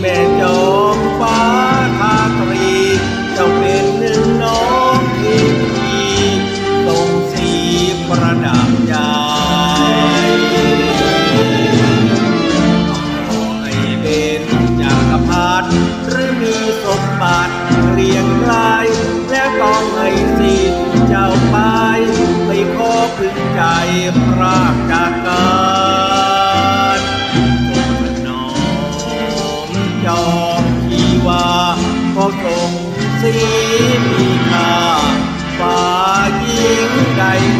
แม่จอมฟ้าทาตรีจะเป็นหนึ่งน้องทีทีตรงสีประดับยายขอให้เป็นจักรพรรดิหรือมีสมบัติเรียงรายและต้องให้สิทงเจ้าไปไปขอพึ่งใจพระจากกั cair.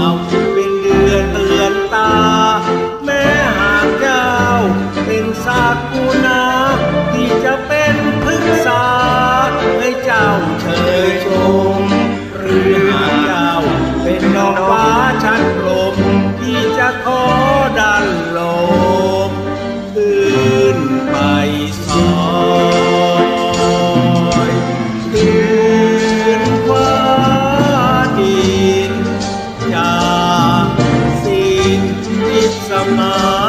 าวเป็นเดือนเตือนตา Mama.